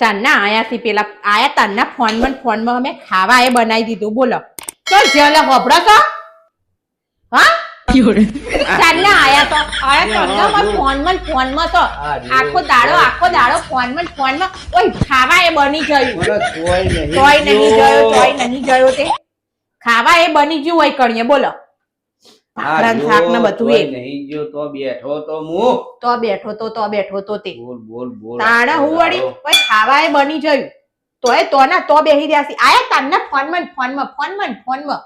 ચાંદના આયા પેલા આયા તારના ફોનમાં ફોનમાં અમે ખાવા એ બનાવી દીધું. બોલો. તો જેલે હોભળો તો. હા? ચાંદના આયા તો આયા ચાંદનામાં ફોનમાં ફોનમાં તો. આખો દાડો આખો દાડો ફોનમાં ફોનમાં ઓય ખાવા એ બની ગયું. તોય નહીં ગયો. તોય નહીં ગયો તે. ખાવા એ બની ગયું હોય કણીએ બોલો. ભાખરા શાક ને બધું તોય નહીં ગયો તો બેઠો તો હું તો બેઠો તો તો બેઠો તો તે. બોલ બોલ બોલ. તાણે હું વળી? કોઈ ખાવા એ બની ગયું તોય તો ના તો બેહી રહ્યા છે. આયા તારના ફોનમાં ને ફોનમાં ફોનમાં ને ફોનમાં.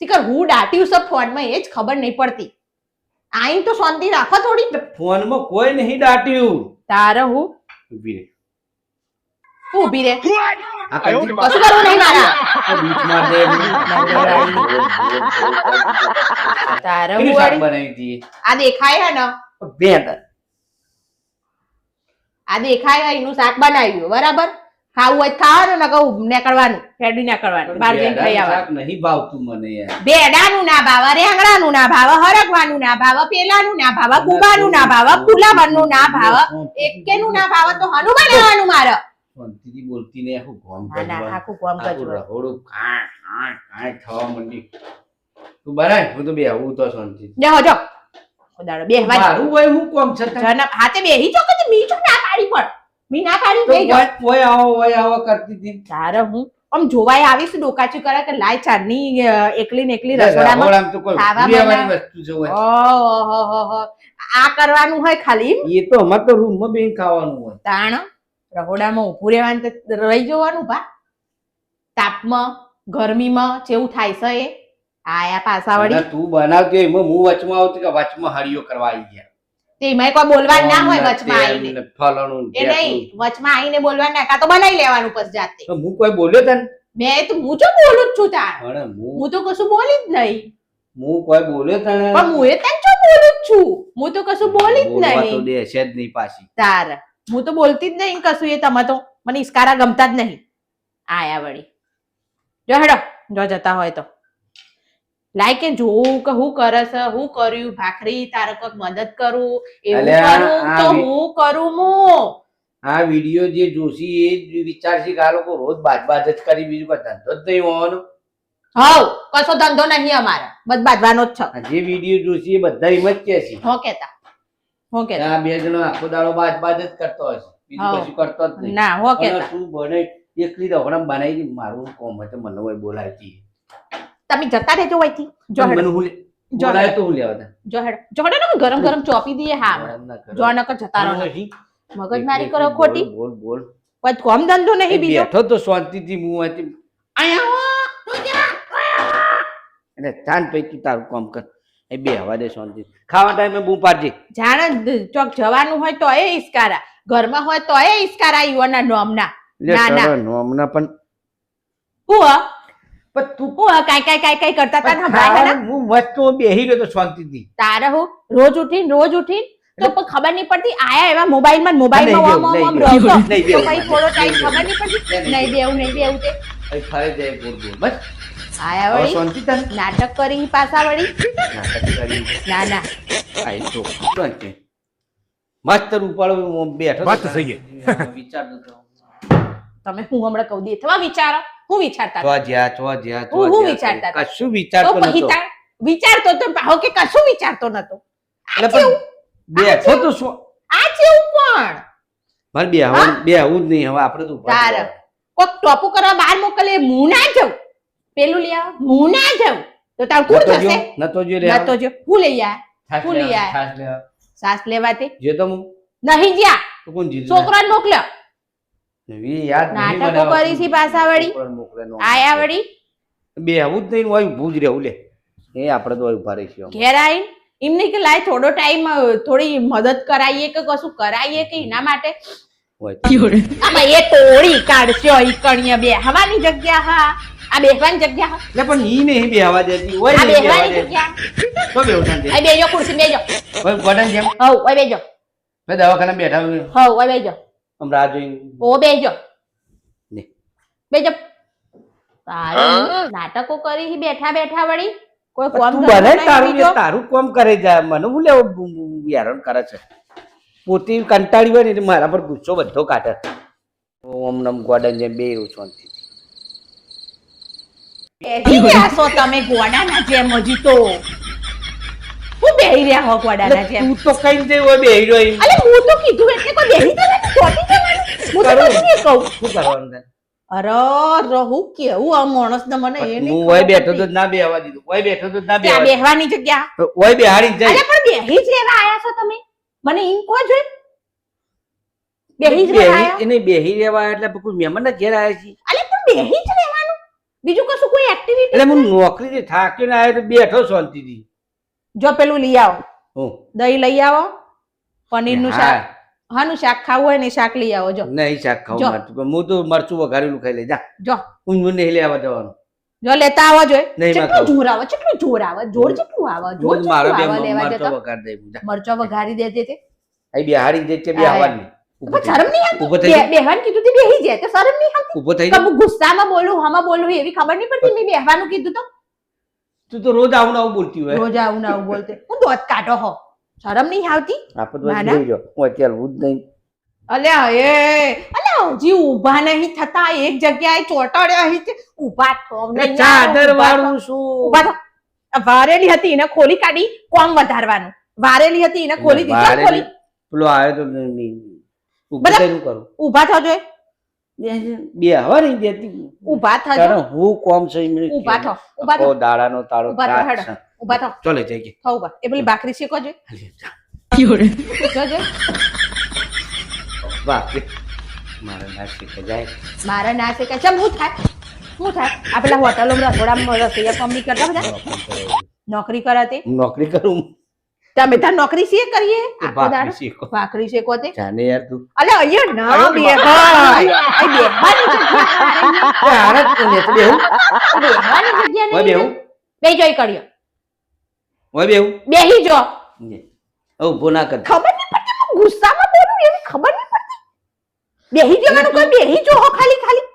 શીખર હું દાટ્યું છે ફોનમાં એ જ ખબર નહીં પડતી. આઈ તો શાંતિ રાખો થોડી. ફોનમાં કોઈ નહીં દાટ્યું. તારે હું? રહે. હું ઊભી રે કશું કરવું નહીં મારા. તારે? આ દેખાય હે ને બે આ દેખાય હે એનું શાક બનાવ્યું બરાબર ખાવું હોય તો ખાવાનું ને કહું નીકળવાનું ફેડી નીકળવાનું બહાર જઈને ખાઈ ભેંડાનું આવવાનું નહીં ભાવતું મને યાર ભેડાનું ના ભાવ રેંગણાનું ના ભાવ હરકવાનું ના ભાવ પેલાનું ના ભાવ કુબાનું ના ભાવ ફુલાવરનું ના ભાવ એકેનું ના ભાવ તો હનું બનાવવાનું મારે શાંતિથી બોલતી ને આખું ગોમ આખું ગોમ કરજો રહોડું કાંઈ, કાંઈ થવા માંડી. તું બરાય હું તો બેહું તો શાંતિ ને જો. દાડો બેહવા જ. મારું હોય હું કોમ છે તારે? જનમ હાથે બેહી જો કે મીઠું ના પાડી પણ. મી ના પાડી બેહી જો ઓય- આવો ઓય આવો કરતી હતી. તારે હું આમ જોવાય આવીશ ડોકાચી કરે કે લાય ચાંદની અ, એકલી ને એકલી રસોડામાં ખાવાની. વસ્તુ છે ઓય. આ કરવાનું હોય ખાલી એ તો અમારે તો રૂમમાં બેન ખાવાનું હોય. તાણ? રહોડામાં ઊભું રહેવાનું રહી જવાનું ભા. તાપમાં ગરમીમાં જેવું થાય છે એ. આયા પાછા વળી તું બનાવતી એમાં હું વચમાં આવતી કે વચમાં હરિયો કરવા આવી ગયા. તેમાંય કોઈ બોલવાનું ના હોય વચમાં આવીને. ફલાણું એ નહીં વચમાં આવીને બોલવાનું ના કાં તો બનાવી લેવાનું પછી જાતે. હું કોઈ બોલ્યો તને? મેં તો હું જો બોલું જ છું તાર. હું તો કશું બોલી જ નહીં. હું કોઈ બોલ્યો તને? પણ હું એ તને જો બોલું જ છું. હું તો કશું બોલી જ બોલવા તો નહીં. દેશે જ નહીં પાછી. તાર. હું તો બોલતી જ નહીં કશું એ તમે તો. મને ઈસ્કારા ગમતા જ નહીં. આયા વળી. જો હેડો જો જતા હોય તો. લાઈક કે જોવું કે હું કરે છે હું કર્યું ભાખરી તારે કોક મદદ કરું એવું કરું તો હું કરું હું. આ વીડિયો જે જોશી એ જ વિચારશે કે આ લોકો રોજ બાજ બાજ જ કરી બીજું કોઈ ધંધો જ નહીં હોવાનો. હવ કશો ધંધો નહીં અમારે. બધ બાંધવાનો જ છે. જે વીડિયો જોશી એ બધા એમ જ કે છે હો કેતા. હો કેતા આ બે જણો આખો દાડો બાજ બાજ જ કરતો હશે બીજું કશું કરતો જ નહીં. ના એકલી બનાવી. મારું કોમ હતો મને હોય બોલાવતી તમે જતા રહેજો જો મને હું તો હું લેવા તા. જો હેડો. જો હેડો ને ગરમ ગરમ ચોપી દઈએ. હા. ના નકર જતા રહો. મગજ મારી કરો ખોટી. બોલ બોલ કોઈ કોમ ધંધો નહીં બીજો? બેઠો તો શાંતિથી હું હતી તું એટલે શાંત પછી તારું કામ કર. એ બે હવા દે શાંતિ. ખાવા ટાઈમે બૂમ પાડજે. જાણે ચોક જવાનું હોય તો એ ઈસ્કારા. ઘરમાં હોય તો એ ઈસ્કારા યુવાના નોમના. લે ના, ના. તારો નોમના પણ તું હ? કાંઈ કાંઈ કાંઈ કાંઈ કરતા તા ના? ખાવાનું હું મસ્ત બેહી ગયો તો શાંતિથી. તારે હું રોજ ઉઠીને રોજ ઉઠીને તો પણ ખબર નહીં પડતી આયા એવા મોબાઈલમાં મોબાઈલમાં ઓમ ઓમ ઓમ રહો તો પછી થોડો ટાઈમ ખબર નહીં પડતી. નહીં નહીં બેવું તે. ફરે જાય બોલ બોલ બસ. આયા વળી? શાંતિ તને નાટક કરી પાછા વળી? નાટક કરી ના ના. આઈ તો શાંતિ મસ્ત ઉપાડો બેઠો વાત છે. વિચારતો તો તમે હું હમણાં કહું દે? થવા વિચારો. હું વિચારતા તો જ્યા તો જ્યા તો હું- વિચારતા કશું વિચારતો નતો. વિચારતો તો પાહો કે કશું વિચારતો નતો. એટલે પણ બેઠો તો શું આ કેવું પણ? મારે બે આવું બે આવું જ નહીં. હવે આપણે તો તારે. કોક ટોપુ કરવા બહાર મોકલે હું ના જાઉં. પેલું લઈ આવ. હું ના જાઉં. તો તાર કોણ થશે નતો જો રે નતો જો હું લઈ આ હું લઈ આ સાસ લેવા. સાસ લેવાથી જો તો હું. નહીં જ્યા. તો કોણ જીતું છોકરાને મોકલ્યો. એ યાદ નહીં મને નાટકો કરી છે પાછા વળી. આયા વળી. બે આવું જ નહીં હોય ભૂજ જ રહેવું લે. એ આપણે તો ઊભા રહીશું ઘેર આવીને એમ નહીં કે લાય થોડો ટાઈમ થોડી મદદ કરાવીએ કે કશું કરાવીએ કે એના માટે? હોય આમાં એ તોડી કાઢશો ઈ કણીએ બે. હવાની જગ્યા હા. આ બેહવાની જગ્યા એટલે પણ ઈ નહીં બેહવા દેતી ઓય આ નહીં બેહવાની જગ્યા. તો બેહવું શાંતિ. આ બેજો ખુરશી બેજો. ઓય બટન જેમ હવ ઓય બેજો. મે દવાખાના બેઠા હવ ઓય બેજો. આમ રાહ જોઈ ઓ બેજો. લે. બેજો. તારે નાટકો કરી હી બેઠા બેઠા વળી. કોઈ કોમ તું બને તારું તારું કોમ કરે જા. મને હું લેવો? બુ- બુ- કરે છે. પોતે કંટાળી હોય ને એટલે મારા પર ગુસ્સો બધો કાઢે. ઓમ નમ ગોડન જેમ બે શાંતિ. બેહી રહ્યા છો તમે ગોડાના જેમ હજી તો. હું બેહી રહ્યા હો ગોડાના જેમ. તું તો કઈ રીતે હોય બે હીરો અલે હું તો કીધું એટલે કોઈ બેહી જવાનું ચોટી જવાનું હું તો કશું નહીં કહું. શું કરવાનું અરે રહું કેવું આ માણસ ને મને એ હું હોય બેઠો તો ના બેહવા દીધું. હોય બેઠો તો ના બેહવા બેહવાની જગ્યા. હોય બેહાડી જાય. પણ બેહી જ રહેવા આયા છો તમે. મને એમ કહો છો બેહી જ રહેવા બેહી- આયા એને બેહી રહેવા એટલે કોઈ મહેમાન ના ઘેર આવ્યા છીએ. અલે પણ બેહી જ રહેવાનું. બીજું કશું કોઈ એક્ટિવિટી એટલે હું નોકરી થાક્યો ને આવ્યો તો બેઠો શાંતિથી. જો પેલું લઈ આવો. હું? દહીં લઈ આવો. પનીરનું. શાક. હાનું શાક ખાવું હોય ને શાક લઈ આવો જો. નહીં શાક ખાવું હું તો મરચું વઘારેલું ખાઈ લે જા. જો. હું નહીં લેવા જવાનું જો લેતા આવો જોઈએ કેટલું જોર આવે કેટલું જોર આવે? જોર કેટલું આવે? જોર મારો બે લેવા મરચો જતા? વઘાર મરચો દેજે તે. અહીં બિહારી દે છે બેહવાની શરમ નહીં આવતી? ઊભો થઈ બે- કીધું તે બેહી જાય તો શરમ નહીં આવતી? ઊભો થઈ કબુ ગુસ્સામાં બોલું હમાં બોલું એવી ખબર નહીં પડતી? મેં બેહવાનું કીધું તો. તું તો રોજ આવું આવું બોલતી હોય. રોજ આવું આવું બોલતે. હું દોત કાઢો હો. શરમ નહીં આવતી? આપણે ના, તો જોઈ. હું અત્યારે હું જ નહીં. અલ્યા એ અલ્યા હજી ઊભા નહીં થતા એક જગ્યાએ ચોટાડ્યા અહીં તે ઊભા થો ચાદર વાળું શું? ઊભા થો વારેલી હતી એને ખોલી કાઢી કોમ વધારવાનું. વારેલી હતી એને ખોલી દીધી ખોલી. પેલો આવ્યો તો. ઊભો થઈને કરું. ઊભા થજો જોઈએ બે હવા નહીં દેતી ઊભા થજો. હું કોમ છે ઊભા થો. ઊભા થો. દાડાનો તાળો ઊભા થો, ઊભા થો. ચાલે જઈ ગઈ. થો ઊભા. એ પેલી બાકરી શેકો જો. હાલી જા. જોજો વાહ. મારે ના શીખે જાય. મારે ના છે. ચમ હું થાય? હું થાય? આ પેલા હોટલોમાં રસોડામાં રસોઈયા કંપની કરતા બધા નોકરી કરે તે નોકરી કરું. તમે તાર નોકરી શીએ કરીએ? તે ભાખરી શેકો તે? જાને યાર તું. અલે અહીંયા ના બેહાય અહીં બેહવાની જગ્યા તે હારે જ કોને છે બેહું બેહવાની જગ્યા હોય બે જોઈ કર્યો. હોય બેહું. બેહી જો. ને. ના કર. ખબર નહીં પડતી ગુસ્સામાં બોલું એવી ખબર નહીં બેહી જવાનું કોઈ બેહી જો હો ખાલી. ખાલી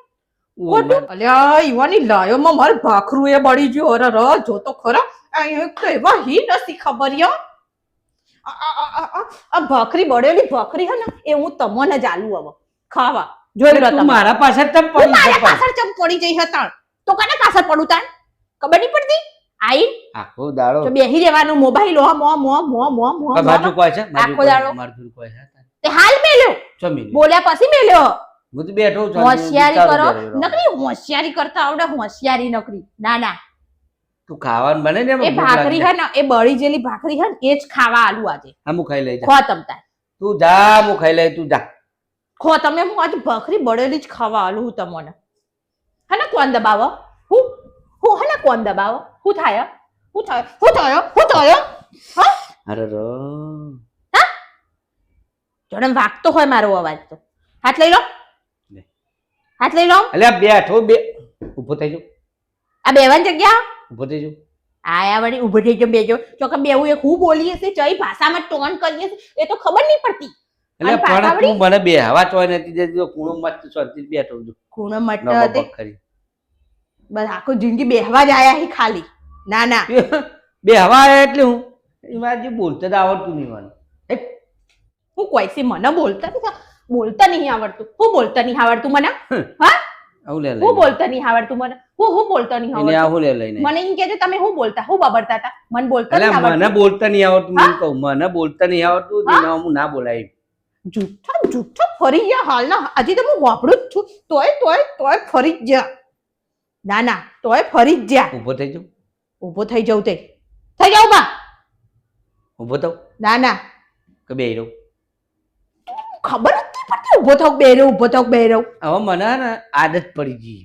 ખોટું. અલ્યા ઈવાની લાયોમાં માર ભાખરું એ બળી ગયો. અરે ર જો તો ખરા. અહીં કેવા હી નથી ખબર યો. આ- ભાખરી બળેલી ભાખરી હે ને એ હું તમને જ આલુ હવે. ખાવા. જોઈ લો તું તમે. મારા પાસે તમ પડી મારા. પાછળ ચમ પડી જઈ હતા તો કને પાછળ પડું તાણ? ખબર નહીં પડતી? આઈ. આખો દાડો. તો બેહી રહેવાનું મોબાઈલ હો મો મો મો મો મો બાજુ કોઈ છે? આખો દાડો. મારું કોઈ છે? તે હાલ મેલ્યો. બોલ્યા પછી મેલ્યો? હું તો બેઠો છું હોશિયારી કરો. નકરી હોશિયારી કરતા આવડે હોશિયારી નકરી. ના ના. તું ખાવાનું બને ને એ ભાખરી હે ને એ બળી જેલી ભાખરી હે ને એ જ ખાવા આલુ આજે. હા, હું ખાઈ લઈ જા. ખો તમતાર તું જા હું ખાઈ લઈ તું જા. ખો તમે હું આજે ભાખરી બળેલી જ ખાવા આલુ હું તમને. હે ને કોણ દબાવો? હું? હું હે ને કોણ દબાવો? હું થાય હું? થાય હું થયો હું? થયો હા? અરે રો. જોડે વાગતો હોય મારો અવાજ તો. હાથ લઈ લો. હાથ લઈ લો. એટલે બેઠો બે ઊભો થઈ જાઓ. આ બેવાની જગ્યા? ઊભો થઈ જાઓ. આયા વળી ઊભો થઈ જાઓ બેજો. જો કે બેવું એ હું બોલીએ છે ચઈ ભાષામાં ટોન કરીએ છે એ તો ખબર નહીં પડતી. એટલે પણ તું મને બે હવા ચોય નથી દેતી તો ખૂણો મત શાંતિથી બેઠો છું. ખૂણો મત હતી. બસ આખો જિંદગી બેહવા જ આયા હી ખાલી. ના ના. બેહવા આયા એટલે હું? એમાં જે બોલતા આવડતું નહીં મને. હું કોઈસી મને બોલતા નથી બોલતા નહીં આવડતું. હું બોલતા નહીં આવડતું મને. હા? હું બોલતા નહીં આવડતું મને. હું હું બોલતા નહીં આવડતું. મને એમ કહેજો તમે હું બોલતા? હું બબડતા હતા? મને બોલતા નહીં આવડતું. મને બોલતા નહીં આવડતું હા? હું? કહું મને બોલતા નહીં આવડતું હા? હું ના બોલાય. જૂઠા જૂઠા ફરી ગયા હાલના. હજી તો હું વાપરું જ છું. તોય તોય તોય ફરી જ ગયા. ના ના તોય ફરી જ ગયા. ઊભો થઈ જાઉં? ઊભો થઈ જાઉં તે. થઈ જાઉં બા ઊભો થાવ ના ના. કે બે રહું? ખબર જ નહીં પડતી ઊભો થાવ બે રહ્યો ઊભો થાવ બે રહ્યો હવે મને ને આદત પડી ગઈ.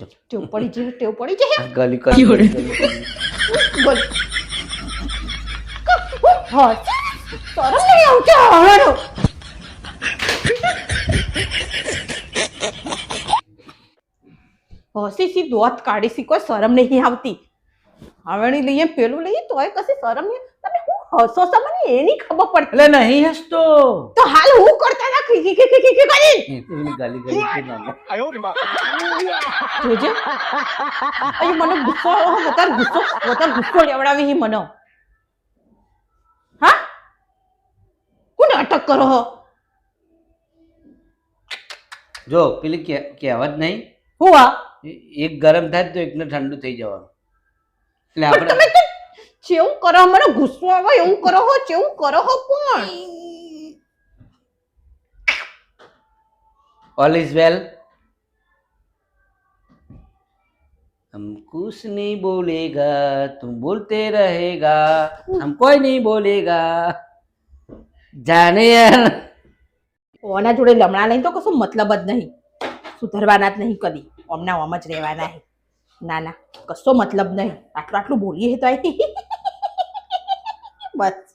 ટેવ પડી જઈ ટેવ પડી જઈ ગલી કરી ગલી બોલ હા શરમ નહીં આવતી હળો હસી સી દોત કાઢી સી કોઈ શરમ નહીં આવતી. આવણી લઈએ પેલું લઈએ તોય કશી શરમ નહીં. હસો છો મને એની ખબર પડતી એટલે નહીં હસતો. તો હાલ હું કરતા ના ખી ખી ખી ખી કરી એની ગાલી ગાલી કે ના આયો રે માં. જોજે. અય મને ગુસ્સો વતર ગુસ્સો વતર ગુસ્સો લેવડાવી હી મને. હા? કોને નાટક કરો હો? જો પેલી કે કહેવત નહીં. હું આ? એક ગરમ થાય તો એકને ઠંડુ થઈ જવાનું. એટલે આપણે ચેવું કરો મને ગુસ્સો આવે એવું કરો હો ચેવું કરો હો પણ ऑल इज वेल हम कुछ नहीं बोलेगा तुम बोलते रहेगा हम कोई नहीं बोलेगा जाने यार ઓના જોડે લમણા લઈને તો કશું મતલબ જ નહીં સુધરવાના જ નહીં કદી ઓમના ઓમ જ રહેવાના હે ના ના કશો મતલબ નહીં આટલું આટલું બોલીએ તો આય. બસ